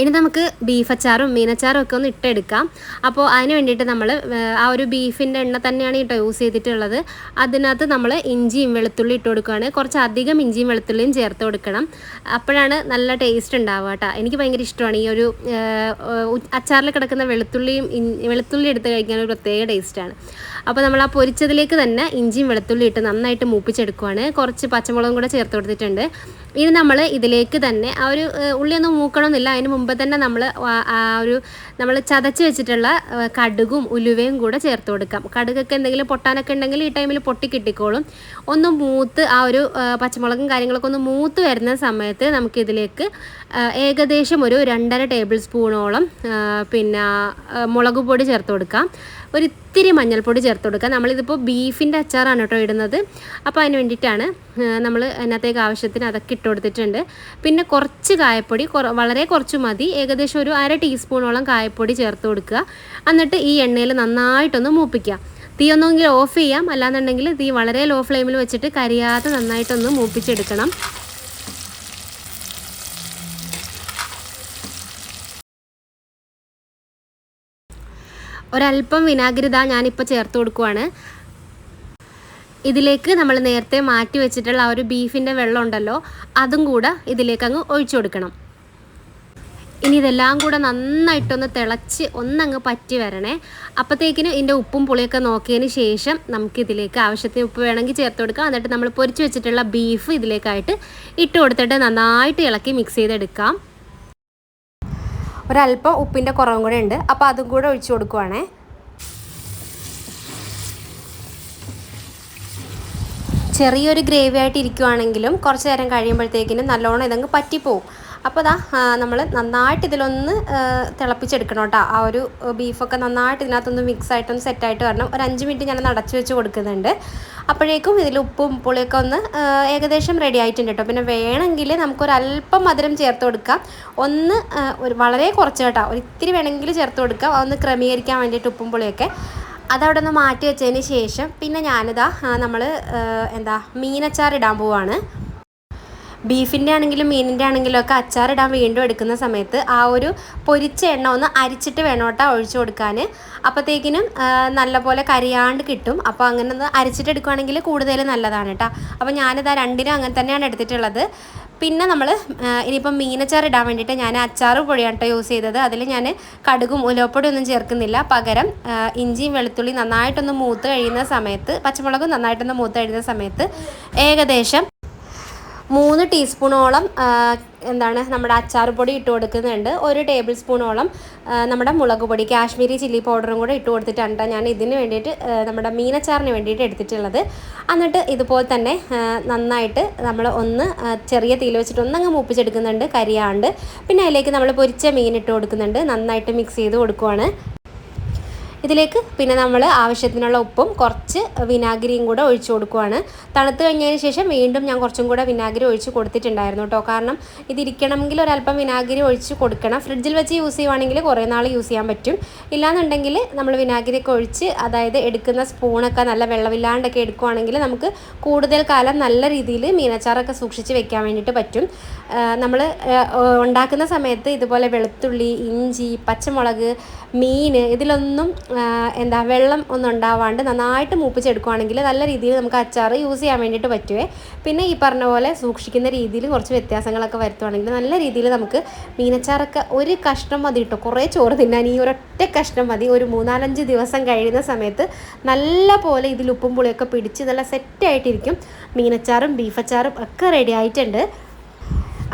ഇനി നമുക്ക് ബീഫ് അച്ചാറും മീനച്ചാറും ഒക്കെ ഒന്ന് ഇട്ടെടുക്കാം. അപ്പോൾ അതിന് വേണ്ടിയിട്ട് നമ്മൾ ആ ഒരു ബീഫിന്റെ എണ്ണ തന്നെയാണ് കേട്ടോ യൂസ് ചെയ്തിട്ടുള്ളത്. അതിനകത്ത് നമ്മൾ ഇഞ്ചിയും വെളുത്തുള്ളി ഇട്ട് കൊടുക്കുകയാണ്. കുറച്ച് അധികം ഇഞ്ചിയും വെളുത്തുള്ളിയും ചേർത്ത് കൊടുക്കണം. അപ്പോഴാണ് നല്ല ടേസ്റ്റ് ഉണ്ടാവുക കേട്ടോ. എനിക്ക് ഭയങ്കര ഇഷ്ടമാണ് ഈ ഒരു അച്ചാറിൽ കിടക്കുന്ന വെളുത്തുള്ളിയും വെളുത്തുള്ളി എടുത്ത് കഴിക്കാൻ ഒരു പ്രത്യേക ടേസ്റ്റാണ് അപ്പോൾ നമ്മൾ ആ പൊരിച്ചതിലേക്ക് തന്നെ ഇഞ്ചിയും വെളുത്തുള്ളി ഇട്ട് നന്നായിട്ട് മൂപ്പിച്ചെടുക്കുവാണ്. കുറച്ച് പച്ചമുളകും കൂടെ ചേർത്ത് കൊടുത്തിട്ടുണ്ട്. ഇനി നമ്മൾ ഇതിലേക്ക് തന്നെ ആ ഒരു ഉള്ളിയൊന്നും മൂക്കണമെന്നില്ല അതിന് മുമ്പ് തന്നെ നമ്മൾ ആ ഒരു നമ്മൾ ചതച്ച് വെച്ചിട്ടുള്ള കടുകും ഉലുവയും കൂടെ ചേർത്ത് കൊടുക്കാം. കടുകൊക്കെ എന്തെങ്കിലും പൊട്ടാനൊക്കെ ഉണ്ടെങ്കിൽ ഈ ടൈമിൽ പൊട്ടി കിട്ടിക്കോളും. ഒന്ന് മൂത്ത് ആ ഒരു പച്ചമുളകും കാര്യങ്ങളൊക്കെ ഒന്ന് മൂത്ത് വരുന്ന സമയത്ത് നമുക്കിതിലേക്ക് ഏകദേശം ഒരു രണ്ടര ടേബിൾ സ്പൂണോളം പിന്നെ മുളക് പൊടി ചേർത്ത് കൊടുക്കാം. ഒരു ഇത്തിരി മഞ്ഞൾപ്പൊടി ചേർത്ത് കൊടുക്കുക. നമ്മളിതിപ്പോൾ ബീഫിന്റെ അച്ചാറാണ് കേട്ടോ ഇടുന്നത്. അപ്പോൾ അതിന് വേണ്ടിയിട്ടാണ് നമ്മൾ അതിനകത്തേക്ക് ആവശ്യത്തിന് അതൊക്കെ ഇട്ട് കൊടുത്തിട്ടുണ്ട്. പിന്നെ കുറച്ച് കായപ്പൊടി വളരെ കുറച്ച് മതി. ഏകദേശം ഒരു അര ടീസ്പൂണോളം കായപ്പൊടി ചേർത്ത് കൊടുക്കുക. എന്നിട്ട് ഈ എണ്ണയിൽ നന്നായിട്ടൊന്ന് മൂപ്പിക്കുക. തീ ഒന്നെങ്കിൽ ഓഫ് ചെയ്യാം. അല്ലാന്നുണ്ടെങ്കിൽ തീ വളരെ ലോ ഫ്ലെയിമിൽ വെച്ചിട്ട് കരിയാതെ നന്നായിട്ടൊന്ന് മൂപ്പിച്ചെടുക്കണം. ഒരല്പം വിനാഗിരിത ഞാനിപ്പോൾ ചേർത്ത് കൊടുക്കുവാണ്. ഇതിലേക്ക് നമ്മൾ നേരത്തെ മാറ്റി വെച്ചിട്ടുള്ള ആ ഒരു ബീഫിന്റെ വെള്ളം ഉണ്ടല്ലോ അതും കൂടെ ഇതിലേക്ക് അങ്ങ് ഒഴിച്ചു കൊടുക്കണം. ഇനി ഇതെല്ലാം കൂടെ നന്നായിട്ടൊന്ന് തിളച്ച് ഒന്നങ്ങ് പറ്റി വരണേ. അപ്പോഴത്തേക്കിന് ഇതിന്റെ ഉപ്പും പുളിയൊക്കെ നോക്കിയതിന് ശേഷം നമുക്കിതിലേക്ക് ആവശ്യത്തിന് ഉപ്പ് വേണമെങ്കിൽ ചേർത്ത് കൊടുക്കാം. എന്നിട്ട് നമ്മൾ പൊരിച്ച് വെച്ചിട്ടുള്ള ബീഫ് ഇതിലേക്കായിട്ട് ഇട്ട് കൊടുത്തിട്ട് നന്നായിട്ട് ഇളക്കി മിക്സ് ചെയ്തെടുക്കാം. ഒരല്പം ഉപ്പിന്റെ കുറവും കൂടെ ഉണ്ട്. അപ്പോൾ അതും കൂടെ ഒഴിച്ചു കൊടുക്കുവാണേ. ചെറിയൊരു ഗ്രേവി ആയിട്ട് ഇരിക്കുവാണെങ്കിലും കുറച്ച് നേരം കഴിയുമ്പോഴത്തേക്കിനും നല്ലോണം ഇതങ്ങ് പറ്റിപ്പോവും. അപ്പോൾ അതാ നമ്മൾ നന്നായിട്ട് ഇതിലൊന്ന് തിളപ്പിച്ചെടുക്കണം കേട്ടോ. ആ ഒരു ബീഫൊക്കെ നന്നായിട്ട് ഇതിനകത്തൊന്ന് മിക്സ് ആയിട്ടൊന്ന് സെറ്റായിട്ട് വരണം. ഒരു അഞ്ച് മിനിറ്റ് ഞാൻ അടച്ചു വെച്ച് കൊടുക്കുന്നുണ്ട്. അപ്പോഴേക്കും ഇതിൽ ഉപ്പും പുളിയൊക്കെ ഒന്ന് ഏകദേശം റെഡി ആയിട്ടുണ്ട് കേട്ടോ. പിന്നെ വേണമെങ്കിൽ നമുക്കൊരു അല്പം മധുരം ചേർത്ത് കൊടുക്കാം. ഒന്ന് ഒരു വളരെ കുറച്ച് കേട്ടോ. ഒരു ഇത്തിരി വേണമെങ്കിൽ ചേർത്ത് കൊടുക്കാം. അതൊന്ന് ക്രമീകരിക്കാൻ വേണ്ടിയിട്ട് ഉപ്പും പുളിയൊക്കെ. അതവിടെ നിന്ന് മാറ്റി വെച്ചതിന് ശേഷം പിന്നെ ഞാനിതാ നമ്മൾ എന്താ മീനച്ചാർ ഇടാൻ പോവാണ്. ബീഫിന്റെ ആണെങ്കിലും മീനിന്റെ ആണെങ്കിലും ഒക്കെ അച്ചാറിടാൻ വീണ്ടും എടുക്കുന്ന സമയത്ത് ആ ഒരു പൊരിച്ച എണ്ണ ഒന്ന് അരിച്ചിട്ട് വേണം കേട്ടോ ഒഴിച്ചു കൊടുക്കാൻ. അപ്പോഴത്തേക്കിനും നല്ലപോലെ കരിയാണ്ട് കിട്ടും. അപ്പോൾ അങ്ങനെ ഒന്ന് അരിച്ചിട്ട് എടുക്കുകയാണെങ്കിൽ കൂടുതൽ നല്ലതാണ് കേട്ടോ. അപ്പോൾ ഞാനിതാ രണ്ടിനും അങ്ങനെ തന്നെയാണ് എടുത്തിട്ടുള്ളത്. പിന്നെ നമ്മൾ ഇനിയിപ്പം മീനച്ചാർ ഇടാൻ വേണ്ടിയിട്ട് ഞാൻ അച്ചാർ പൊടിയാണ് കേട്ടോ യൂസ് ചെയ്തത്. അതിൽ ഞാൻ കടുകും ഉലവപ്പൊടി ഒന്നും ചേർക്കുന്നില്ല. പകരം ഇഞ്ചിയും വെളുത്തുള്ളി നന്നായിട്ടൊന്ന് മൂത്ത് കഴിയുന്ന സമയത്ത് പച്ചമുളകും നന്നായിട്ടൊന്ന് മൂത്ത് കഴിയുന്ന സമയത്ത് ഏകദേശം മൂന്ന് ടീസ്പൂണോളം എന്താണ് നമ്മുടെ അച്ചാർ പൊടി ഇട്ട് കൊടുക്കുന്നുണ്ട്. ഒരു ടേബിൾ സ്പൂണോളം നമ്മുടെ മുളക് പൊടി കാശ്മീരി ചില്ലി പൗഡറും കൂടെ ഇട്ട് കൊടുത്തിട്ടാണ് ഞാൻ ഇതിന് വേണ്ടിയിട്ട് നമ്മുടെ മീനച്ചാറിന് വേണ്ടിയിട്ട് എടുത്തിട്ടുള്ളത്. എന്നിട്ട് ഇതുപോലെ തന്നെ നന്നായിട്ട് നമ്മൾ ഒന്ന് ചെറിയ തീയിൽ വെച്ചിട്ട് ഒന്നങ്ങ് മൂപ്പിച്ചെടുക്കുന്നുണ്ട് കരിയാണ്ട്. പിന്നെ അതിലേക്ക് നമ്മൾ പൊരിച്ച മീൻ ഇട്ട് കൊടുക്കുന്നുണ്ട്. നന്നായിട്ട് മിക്സ് ചെയ്ത് കൊടുക്കുവാണ്. ഇതിലേക്ക് പിന്നെ നമ്മൾ ആവശ്യത്തിനുള്ള ഉപ്പും കുറച്ച് വിനാഗിരിയും കൂടെ ഒഴിച്ചു കൊടുക്കുവാണ്. തണുത്ത് കഴിഞ്ഞതിന് ശേഷം വീണ്ടും ഞാൻ കുറച്ചും കൂടെ വിനാഗിരി ഒഴിച്ച് കൊടുത്തിട്ടുണ്ടായിരുന്നു കേട്ടോ. കാരണം ഇതിരിക്കണമെങ്കിൽ ഒരല്പം വിനാഗിരി ഒഴിച്ച് കൊടുക്കണം. ഫ്രിഡ്ജിൽ വെച്ച് യൂസ് ചെയ്യുവാണെങ്കിൽ കുറേ നാൾ യൂസ് ചെയ്യാൻ പറ്റും. ഇല്ലാന്നുണ്ടെങ്കിൽ നമ്മൾ വിനാഗിരിയൊക്കെ ഒഴിച്ച് അതായത് എടുക്കുന്ന സ്പൂണൊക്കെ നല്ല വെള്ളമില്ലാണ്ടൊക്കെ എടുക്കുവാണെങ്കിൽ നമുക്ക് കൂടുതൽ കാലം നല്ല രീതിയിൽ മീനച്ചാറൊക്കെ സൂക്ഷിച്ച് വെക്കാൻ വേണ്ടിയിട്ട് പറ്റും. നമ്മൾ ഉണ്ടാക്കുന്ന സമയത്ത് ഇതുപോലെ വെളുത്തുള്ളി ഇഞ്ചി പച്ചമുളക് മീൻ ഇതിലൊന്നും എന്താ വെള്ളം ഒന്നും ഉണ്ടാവാണ്ട് നന്നായിട്ട് മൂപ്പിച്ചെടുക്കുവാണെങ്കിൽ നല്ല രീതിയിൽ നമുക്ക് അച്ചാർ യൂസ് ചെയ്യാൻ വേണ്ടിയിട്ട് പറ്റുവേ. പിന്നെ ഈ പറഞ്ഞ പോലെ സൂക്ഷിക്കുന്ന രീതിയിൽ കുറച്ച് വ്യത്യാസങ്ങളൊക്കെ വരുത്തുവാണെങ്കിൽ നല്ല രീതിയിൽ നമുക്ക് മീനച്ചാറൊക്കെ ഒരു കഷ്ണം മതി കിട്ടും. കുറേ ചോറ് തിന്നാൻ ഈ ഒരൊറ്റ കഷ്ണം മതി. ഒരു മൂന്നാലഞ്ച് ദിവസം കഴിയുന്ന സമയത്ത് നല്ല പോലെ ഇതിൽ ഉപ്പും പുളിയൊക്കെ പിടിച്ച് നല്ല സെറ്റായിട്ടിരിക്കും മീനച്ചാറും ബീഫച്ചാറും ഒക്കെ റെഡി ആയിട്ടുണ്ട്.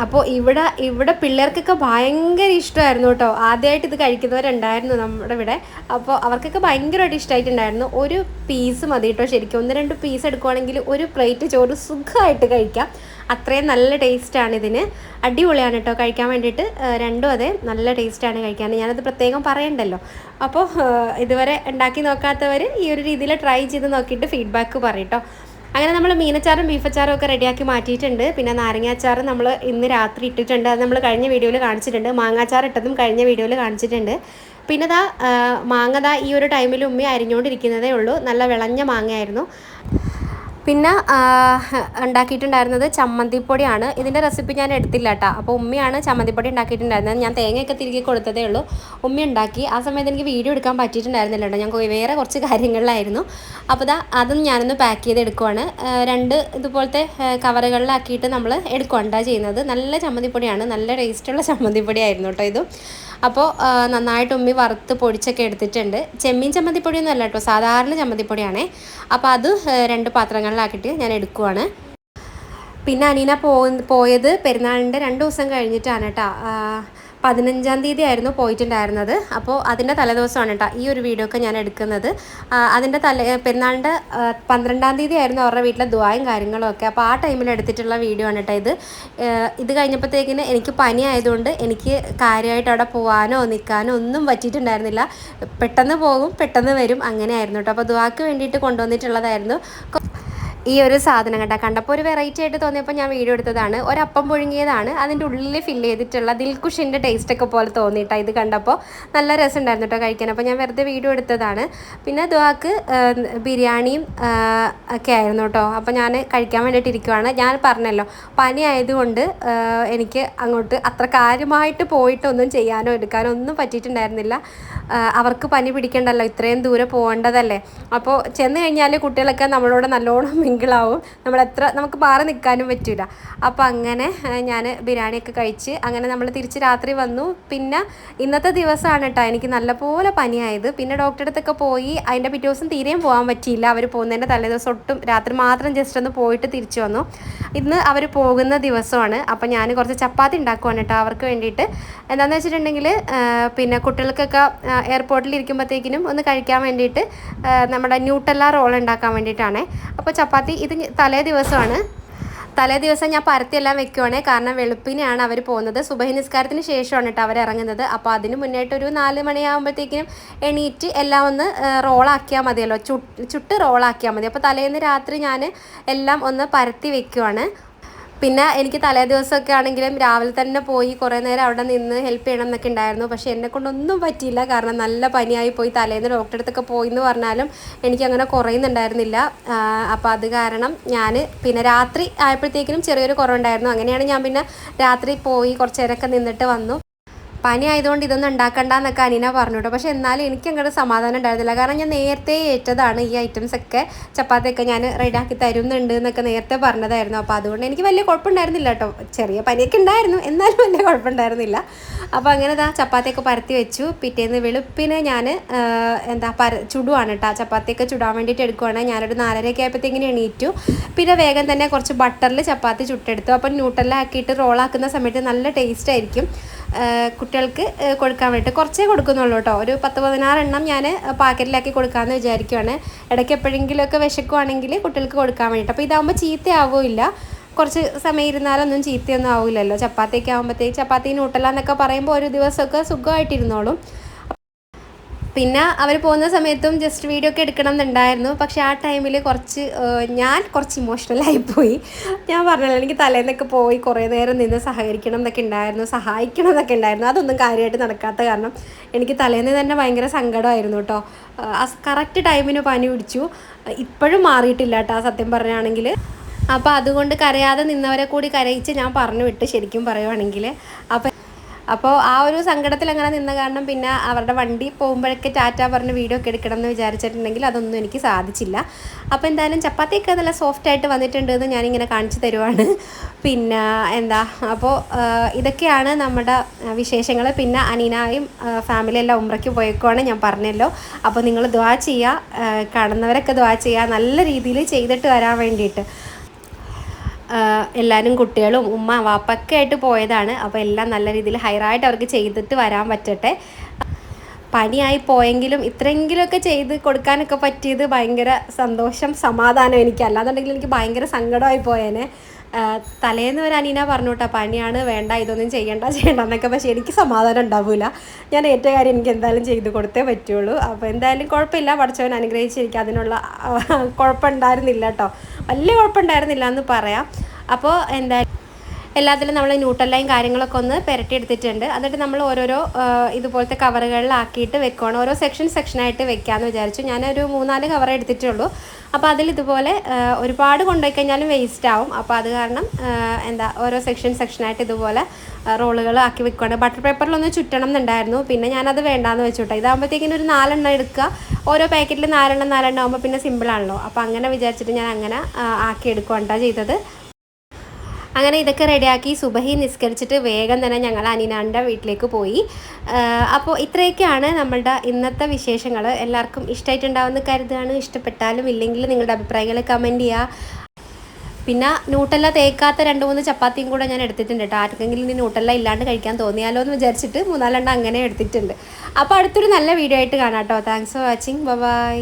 അപ്പോൾ ഇവിടെ ഇവിടെ പിള്ളേർക്കൊക്കെ ഭയങ്കര ഇഷ്ടമായിരുന്നു കേട്ടോ. ആദ്യമായിട്ട് ഇത് കഴിക്കുന്നവരുണ്ടായിരുന്നു നമ്മുടെ ഇവിടെ. അപ്പോൾ അവർക്കൊക്കെ ഭയങ്കരമായിട്ട് ഇഷ്ടമായിട്ടുണ്ടായിരുന്നു ഒരു പീസ് മതി കേട്ടോ ശരിക്കും. ഒന്ന് രണ്ട് പീസ് എടുക്കുവാണെങ്കിൽ ഒരു പ്ലേറ്റ് ചോറ് സുഖമായിട്ട് കഴിക്കാം. അത്രയും നല്ല ടേസ്റ്റാണ് ഇതിന്. അടിപൊളിയാണ് കേട്ടോ കഴിക്കാൻ വേണ്ടിയിട്ട്. രണ്ടും അതെ നല്ല ടേസ്റ്റാണ് കഴിക്കാൻ. ഞാനത് പ്രത്യേകം പറയണ്ടല്ലോ. അപ്പോൾ ഇതുവരെ ഉണ്ടാക്കി നോക്കാത്തവർ ഈ ഒരു രീതിയിൽ ട്രൈ ചെയ്ത് നോക്കിയിട്ട് ഫീഡ്ബാക്ക് പറയട്ടോ അങ്ങനെ നമ്മൾ മീനച്ചാറും ബീഫച്ചാറും ഒക്കെ റെഡിയാക്കി മാറ്റിയിട്ടുണ്ട്. പിന്നെ നാരങ്ങാച്ചാറും നമ്മൾ ഇന്ന് രാത്രി ഇട്ടിട്ടുണ്ട്. അത് നമ്മൾ കഴിഞ്ഞ വീഡിയോയിൽ കാണിച്ചിട്ടുണ്ട്. മാങ്ങാച്ചാർ ഇട്ടതും കഴിഞ്ഞ വീഡിയോയിൽ കാണിച്ചിട്ടുണ്ട്. പിന്നെ ദാ മാങ്ങ ദാ ഈ ഒരു ടൈമിൽ ഉമ്മി അരിഞ്ഞുകൊണ്ടിരിക്കുന്നതേ ഉള്ളൂ. നല്ല വിളഞ്ഞ മാങ്ങയായിരുന്നു. പിന്നെ ഉണ്ടാക്കിയിട്ടുണ്ടായിരുന്നത് ചമ്മന്തിപ്പൊടിയാണ്. ഇതിന്റെ റെസിപ്പി ഞാൻ എടുത്തില്ല കേട്ടോ അപ്പോൾ ഉമ്മയാണ് ചമ്മന്തിപ്പൊടി ഉണ്ടാക്കിയിട്ടുണ്ടായിരുന്നത്. ഞാൻ തേങ്ങയൊക്കെ തിരികെ കൊടുത്തതേ ഉള്ളൂ. ഉമ്മ ഉണ്ടാക്കി. ആ സമയത്ത് എനിക്ക് വീഡിയോ എടുക്കാൻ പറ്റിയിട്ടുണ്ടായിരുന്നില്ല കേട്ടോ ഞാൻ വേറെ കുറച്ച് കാര്യങ്ങളിലായിരുന്നു. അപ്പോൾ ദാ അതും ഞാനൊന്ന് പാക്ക് ചെയ്ത് എടുക്കുവാണ്. രണ്ട് ഇതുപോലത്തെ കവറുകളിലാക്കിയിട്ട് നമ്മൾ എടുക്കുകയാണ് ചെയ്യുന്നത്. നല്ല ചമ്മന്തിപ്പൊടിയാണ്. നല്ല ടേസ്റ്റുള്ള ചമ്മന്തിപ്പൊടിയായിരുന്നു കേട്ടോ ഇതും. അപ്പോൾ നന്നായിട്ട് ഉമ്മി വറുത്ത് പൊടിച്ചൊക്കെ എടുത്തിട്ടുണ്ട്. ചെമ്മീൻ ചമ്മന്തിപ്പൊടിയൊന്നും അല്ല കേട്ടോ സാധാരണ ചമ്മന്തിപ്പൊടിയാണേ. അപ്പോൾ അത് രണ്ട് പാത്രങ്ങളിലാക്കിയിട്ട് ഞാൻ എടുക്കുവാണ്. പിന്നെ അനീന പോ പോയത് പെരുന്നാളിന്റെ രണ്ട് ദിവസം കഴിഞ്ഞിട്ടാണ് കേട്ടോ. പതിനഞ്ചാം തീയതി ആയിരുന്നു പോയിട്ടുണ്ടായിരുന്നത്. അപ്പോൾ അതിന്റെ തലേദിവസമാണ് കേട്ടോ ഈ ഒരു വീഡിയോ ഒക്കെ ഞാൻ എടുക്കുന്നത്. അതിന്റെ തലേ പെരുന്നാളിന്റെ പന്ത്രണ്ടാം തീയതി ആയിരുന്നു അവരുടെ വീട്ടിലെ ദ്വായും കാര്യങ്ങളും ഒക്കെ. അപ്പോൾ ആ ടൈമിൽ എടുത്തിട്ടുള്ള വീഡിയോ ആണ് കേട്ടോ ഇത്. ഇത് കഴിഞ്ഞപ്പോഴത്തേക്കിന് എനിക്ക് പനി ആയതുകൊണ്ട് എനിക്ക് കാര്യമായിട്ട് അവിടെ പോകാനോ നിൽക്കാനോ ഒന്നും പറ്റിയിട്ടുണ്ടായിരുന്നില്ല. പെട്ടെന്ന് പോകും പെട്ടെന്ന് വരും അങ്ങനെയായിരുന്നു കേട്ടോ അപ്പോൾ ദ്വാക്ക് വേണ്ടിയിട്ട് കൊണ്ടുവന്നിട്ടുള്ളതായിരുന്നു. ഈ ഒരു സാധനം കേട്ടോ കണ്ടപ്പോൾ ഒരു വെറൈറ്റി ആയിട്ട് തോന്നിയപ്പോൾ ഞാൻ വീഡിയോ എടുത്തതാണ്. ഒരപ്പം പുഴുങ്ങിയതാണ്. അതിന്റെ ഉള്ളിൽ ഫില്ല് ചെയ്തിട്ടുള്ള ദിൽകുഷിന്റെ ടേസ്റ്റ് ഒക്കെ പോലെ തോന്നിയിട്ടാ ഇത് കണ്ടപ്പോൾ നല്ല രസമുണ്ടായിരുന്നു കേട്ടോ കഴിക്കാൻ. അപ്പോൾ ഞാൻ വെറുതെ വീഡിയോ എടുത്തതാണ്. പിന്നെ ദുവാക്ക് ബിരിയാണിയും ഒക്കെ ആയിരുന്നു കേട്ടോ അപ്പോൾ ഞാൻ കഴിക്കാൻ വേണ്ടിയിട്ട് ഇരിക്കുവാണ്. ഞാൻ പറഞ്ഞല്ലോ പനി ആയതുകൊണ്ട് എനിക്ക് അങ്ങോട്ട് അത്ര കാര്യമായിട്ട് പോയിട്ടൊന്നും ചെയ്യാനോ എടുക്കാനോ ഒന്നും പറ്റിയിട്ടുണ്ടായിരുന്നില്ല. അവർക്ക് പനി പിടിക്കണ്ടല്ലോ ഇത്രയും ദൂരെ പോകേണ്ടതല്ലേ? അപ്പോൾ ചെന്ന് കഴിഞ്ഞാൽ കുട്ടികളൊക്കെ നമ്മളോട് നല്ലോണം മിങ്കിളാവും. നമ്മൾ എത്ര നമുക്ക് മാറി നിൽക്കാനും പറ്റില്ല അപ്പോൾ അങ്ങനെ ഞാൻ ബിരിയാണിയൊക്കെ കഴിച്ച് അങ്ങനെ നമ്മൾ തിരിച്ച് രാത്രി വന്നു. പിന്നെ ഇന്നത്തെ ദിവസമാണ് കേട്ടോ എനിക്ക് നല്ലപോലെ പനിയായത്. പിന്നെ ഡോക്ടറെ അടുത്തൊക്കെ പോയി അതിന്റെ പിറ്റേ ദിവസം തീരെയും പോകാൻ പറ്റിയില്ല. അവർ പോകുന്നതിന്റെ തലേദിവസം ഒട്ടും രാത്രി മാത്രം ജസ്റ്റ് ഒന്ന് പോയിട്ട് തിരിച്ചു വന്നു. ഇന്ന് അവർ പോകുന്ന ദിവസമാണ്. അപ്പോൾ ഞാൻ കുറച്ച് ചപ്പാത്തി ഉണ്ടാക്കുവാണ് കേട്ടോ അവർക്ക് വേണ്ടിയിട്ട്. എന്താണെന്ന് വെച്ചിട്ടുണ്ടെങ്കിൽ പിന്നെ കുട്ടികൾക്കൊക്കെ എയർപോർട്ടിൽ ഇരിക്കുമ്പോഴത്തേക്കിനും ഒന്ന് കഴിക്കാൻ വേണ്ടിയിട്ട് നമ്മുടെ ന്യൂട്ടല്ല റോൾ ഉണ്ടാക്കാൻ വേണ്ടിയിട്ടാണ്. അപ്പോൾ ചപ്പാത്തി ഇത് തലേ ദിവസമാണ്. തലേ ദിവസം ഞാൻ പരത്തിയെല്ലാം വെക്കുവാണേ. കാരണം വെളുപ്പിനെയാണ് അവർ പോകുന്നത്. സുബഹി ശേഷമാണ് കേട്ടോ അവർ ഇറങ്ങുന്നത്. അപ്പോൾ അതിന് മുന്നേട്ട് ഒരു നാല് മണിയാകുമ്പോഴത്തേക്കിനും എണീറ്റ് എല്ലാം ഒന്ന് റോളാക്കിയാൽ മതിയല്ലോ. ചുട്ട് ചുട്ട് റോളാക്കിയാൽ മതി. അപ്പോൾ തലേന്ന് രാത്രി ഞാൻ എല്ലാം ഒന്ന് പരത്തി വെക്കുവാണ്. പിന്നെ എനിക്ക് തലേ ദിവസമൊക്കെ ആണെങ്കിലും രാവിലെ തന്നെ പോയി കുറേ നേരം അവിടെ നിന്ന് ഹെൽപ്പ് ചെയ്യണം എന്നൊക്കെ ഉണ്ടായിരുന്നു. പക്ഷേ എന്നെ കൊണ്ടൊന്നും പറ്റിയില്ല. കാരണം നല്ല പനിയായി പോയി. തലേന്ന് ഡോക്ടറെ അടുത്തൊക്കെ പോയി എന്ന് പറഞ്ഞാലും എനിക്കങ്ങനെ കുറയുന്നുണ്ടായിരുന്നില്ല. അപ്പോൾ അത് കാരണം ഞാൻ പിന്നെ രാത്രി ആയപ്പോഴത്തേക്കിനും ചെറിയൊരു കുറവുണ്ടായിരുന്നു. അങ്ങനെയാണ് ഞാൻ പിന്നെ രാത്രി പോയി കുറച്ച് നേരമൊക്കെ നിന്നിട്ട് വന്നു. പനി ആയതുകൊണ്ട് ഇതൊന്നും ഉണ്ടാക്കണ്ട എന്നൊക്കെ അനീന പറഞ്ഞു കേട്ടോ പക്ഷെ എന്നാലും എനിക്ക് അങ്ങോട്ട് സമാധാനം ഉണ്ടായിരുന്നില്ല. കാരണം ഞാൻ നേരത്തെ ഏറ്റതാണ് ഈ ഐറ്റംസ് ഒക്കെ ചപ്പാത്തിയൊക്കെ ഞാൻ റെഡിയാക്കി തരുന്നുണ്ട് എന്നൊക്കെ നേരത്തെ പറഞ്ഞതായിരുന്നു. അപ്പോൾ അതുകൊണ്ട് എനിക്ക് വലിയ കുഴപ്പമുണ്ടായിരുന്നില്ല കേട്ടോ. ചെറിയ പനിയൊക്കെ ഉണ്ടായിരുന്നു. എന്നാലും വലിയ കുഴപ്പമുണ്ടായിരുന്നില്ല. അപ്പോൾ അങ്ങനെ ഇതാ ചപ്പാത്തിയൊക്കെ പരത്തി വെച്ചു. പിറ്റേന്ന് വെളുപ്പിന് ഞാൻ എന്താ പര ചുടുവാണ് കേട്ടോ. ചപ്പാത്തിയൊക്കെ ചുടാൻ വേണ്ടിയിട്ട് എടുക്കുവാണ്. ഞാനൊരു നാലരയൊക്കെ ആയപ്പോഴത്തേക്കിനും എണീറ്റു. പിന്നെ വേഗം തന്നെ കുറച്ച് ബട്ടറിൽ ചപ്പാത്തി ചുട്ടെടുത്തു. അപ്പം ന്യൂട്ടെല്ലാം ആക്കിയിട്ട് റോളാക്കുന്ന സമയത്ത് നല്ല ടേസ്റ്റ് ആയിരിക്കും. കുട്ടികൾക്ക് കൊടുക്കാൻ വേണ്ടിയിട്ട് കുറച്ചേ കൊടുക്കുന്നുള്ളൂ കേട്ടോ. ഒരു പത്ത് പതിനാറെണ്ണം ഞാൻ പാക്കറ്റിലാക്കി കൊടുക്കാമെന്ന് വിചാരിക്കുവാണ്. ഇടയ്ക്ക് എപ്പോഴെങ്കിലുമൊക്കെ വിശക്കുവാണെങ്കിൽ കുട്ടികൾക്ക് കൊടുക്കാൻ വേണ്ടിയിട്ട്. അപ്പോൾ ഇതാകുമ്പോൾ ചീത്തയാവില്ല കുറച്ച് സമയം ഇരുന്നാലൊന്നും ചീത്തയൊന്നും ആവില്ലല്ലോ ചപ്പാത്തിയൊക്കെ ആകുമ്പോഴത്തേക്ക് ചപ്പാത്തി നൂട്ടല എന്നൊക്കെ പറയുമ്പോൾ ഒരു ദിവസമൊക്കെ സുഖമായിട്ടിരുന്നോളും. പിന്നെ അവർ പോകുന്ന സമയത്തും ജസ്റ്റ് വീഡിയോ ഒക്കെ എടുക്കണം എന്നുണ്ടായിരുന്നു പക്ഷേ ആ ടൈമിൽ കുറച്ച് ഞാൻ കുറച്ച് ഇമോഷണലായി പോയി. ഞാൻ പറഞ്ഞല്ലോ എനിക്ക് തലേന്നൊക്കെ പോയി കുറേ നേരം നിന്ന് സഹകരിക്കണം എന്നൊക്കെ ഉണ്ടായിരുന്നു സഹായിക്കണം എന്നൊക്കെ ഉണ്ടായിരുന്നു. അതൊന്നും കാര്യമായിട്ട് നടക്കാത്ത കാരണം എനിക്ക് തലേന്ന് തന്നെ ഭയങ്കര സങ്കടമായിരുന്നു കേട്ടോ. ആ കറക്റ്റ് ടൈമിന് പനി പിടിച്ചു. ഇപ്പോഴും മാറിയിട്ടില്ല കേട്ടോ സത്യം പറയുകയാണെങ്കിൽ അപ്പോൾ അതുകൊണ്ട് കരയാതെ നിന്നവരെ കൂടി കരയിച്ച് ഞാൻ പറഞ്ഞു വിട്ട് ശരിക്കും പറയുവാണെങ്കിൽ അപ്പോൾ അപ്പോൾ ആ ഒരു സങ്കടത്തിൽ അങ്ങനെ നിന്ന കാരണം പിന്നെ അവരുടെ വണ്ടി പോകുമ്പോഴൊക്കെ ടാറ്റ പറഞ്ഞ് വീഡിയോ ഒക്കെ എടുക്കണം എന്ന് വിചാരിച്ചിട്ടുണ്ടെങ്കിൽ അതൊന്നും എനിക്ക് സാധിച്ചില്ല. അപ്പോൾ എന്തായാലും ചപ്പാത്തിയൊക്കെ നല്ല സോഫ്റ്റ് ആയിട്ട് വന്നിട്ടുണ്ട് എന്ന് ഞാനിങ്ങനെ കാണിച്ചു തരുവാണ്. പിന്നെ എന്താ അപ്പോൾ ഇതൊക്കെയാണ് നമ്മുടെ വിശേഷങ്ങൾ. പിന്നെ അനീനായും ഫാമിലി എല്ലാം ഉമ്രയ്ക്ക് പോയേക്കുവാണ്. ഞാൻ പറഞ്ഞല്ലോ. അപ്പോൾ നിങ്ങൾ ദ്വാ ചെയ്യുക കാണുന്നവരൊക്കെ ദ്വാ ചെയ്യുക നല്ല രീതിയിൽ ചെയ്തിട്ട് വരാൻ വേണ്ടിയിട്ട്. എല്ലാവരും കുട്ടികളും ഉമ്മ വാപ്പൊക്കെ ആയിട്ട് പോയതാണ്. അപ്പോൾ എല്ലാം നല്ല രീതിയിൽ ഹൈറായിട്ട് അവർക്ക് ചെയ്തിട്ട് വരാൻ പറ്റട്ടെ. പണിയായി പോയെങ്കിലും ഇത്രയെങ്കിലുമൊക്കെ ചെയ്ത് കൊടുക്കാനൊക്കെ പറ്റിയത് ഭയങ്കര സന്തോഷം സമാധാനം എനിക്ക്. അല്ലാന്നുണ്ടെങ്കിൽ എനിക്ക് ഭയങ്കര സങ്കടമായി പോയേനെ. തലേന്ന് വരെ അനീന പറഞ്ഞു കേട്ടോ പനിയാണ് വേണ്ട ഇതൊന്നും ചെയ്യണ്ട ചെയ്യണ്ട എന്നൊക്കെ. പക്ഷേ എനിക്ക് സമാധാനം ഉണ്ടാവില്ല ഞാൻ ഏറ്റ കാര്യം എനിക്ക് എന്തായാലും ചെയ്ത് കൊടുത്തേ പറ്റുള്ളൂ. അപ്പോൾ എന്തായാലും കുഴപ്പമില്ല. പഠിച്ചവൻ അനുഗ്രഹിച്ചിരിക്കുക അതിനുള്ള കുഴപ്പമുണ്ടായിരുന്നില്ല കേട്ടോ. വലിയ കുഴപ്പമുണ്ടായിരുന്നില്ല എന്ന് പറയാം. അപ്പോൾ എന്തായാലും എല്ലാത്തിലും നമ്മൾ ന്യൂട്രലയും കാര്യങ്ങളൊക്കെ ഒന്ന് പുരട്ടി എടുത്തിട്ടുണ്ട് എന്നിട്ട് നമ്മൾ ഓരോരോ ഇതുപോലത്തെ കവറുകളിലാക്കിയിട്ട് വെക്കുകയാണ് ഓരോ സെക്ഷൻ സെക്ഷനായിട്ട് വെക്കാമെന്ന് വിചാരിച്ചു. ഞാനൊരു മൂന്നാൽ കവർ എടുത്തിട്ടുള്ളൂ. അപ്പോൾ ആ, ഒരുപാട് കൊണ്ടുപോയി കഴിഞ്ഞാലും വേസ്റ്റ് ആവും. അപ്പോൾ അത് കാരണം എന്താ ഓരോ സെക്ഷൻ സെക്ഷനായിട്ട് ഇതുപോലെ റോളുകൾ ആക്കി വെക്കുകയാണ് ബട്ടർ പേപ്പറിലൊന്ന് ചുറ്റണം എന്നുണ്ടായിരുന്നു. പിന്നെ ഞാനത് വേണ്ടാന്ന് വെച്ചുട്ടോ ഇതാകുമ്പോഴത്തേക്കിനും ഒരു നാലെണ്ണം എടുക്കുക. ഓരോ പാക്കറ്റിൽ നാലെണ്ണം നാലെണ്ണം ആകുമ്പോൾ പിന്നെ സിമ്പിളാണല്ലോ അപ്പോൾ അങ്ങനെ വിചാരിച്ചിട്ട് ഞാൻ അങ്ങനെ ആക്കി എടുക്കുകയാണ് ചെയ്തത്. അങ്ങനെ ഇതൊക്കെ റെഡിയാക്കി സുബഹി നിസ്കരിച്ചിട്ട് വേഗം തന്നെ ഞങ്ങൾ അനിനാന്റെ വീട്ടിലേക്ക് പോയി. അപ്പോൾ ഇത്രയൊക്കെയാണ് നമ്മളുടെ ഇന്നത്തെ വിശേഷങ്ങൾ. എല്ലാവർക്കും ഇഷ്ടമായിട്ടുണ്ടാവുമെന്ന് കരുതുകയാണ്. ഇഷ്ടപ്പെട്ടാലും ഇല്ലെങ്കിൽ നിങ്ങളുടെ അഭിപ്രായങ്ങൾ കമന്റ് ചെയ്യുക പിന്നെ നൂട്ടല്ല തേക്കാത്ത രണ്ട് മൂന്ന് ചപ്പാത്തിയും കൂടെ ഞാൻ എടുത്തിട്ടുണ്ട് കേട്ടോ. ആർക്കെങ്കിലും ഇനി നൂട്ടല്ല ഇല്ലാണ്ട് കഴിക്കാൻ തോന്നിയാലോ എന്ന് വിചാരിച്ചിട്ട് മൂന്നാലെണ്ണം അങ്ങനെ എടുത്തിട്ടുണ്ട്. അപ്പോൾ അടുത്തൊരു നല്ല വീഡിയോ ആയിട്ട് കാണാം കേട്ടോ. Thanks for watching bye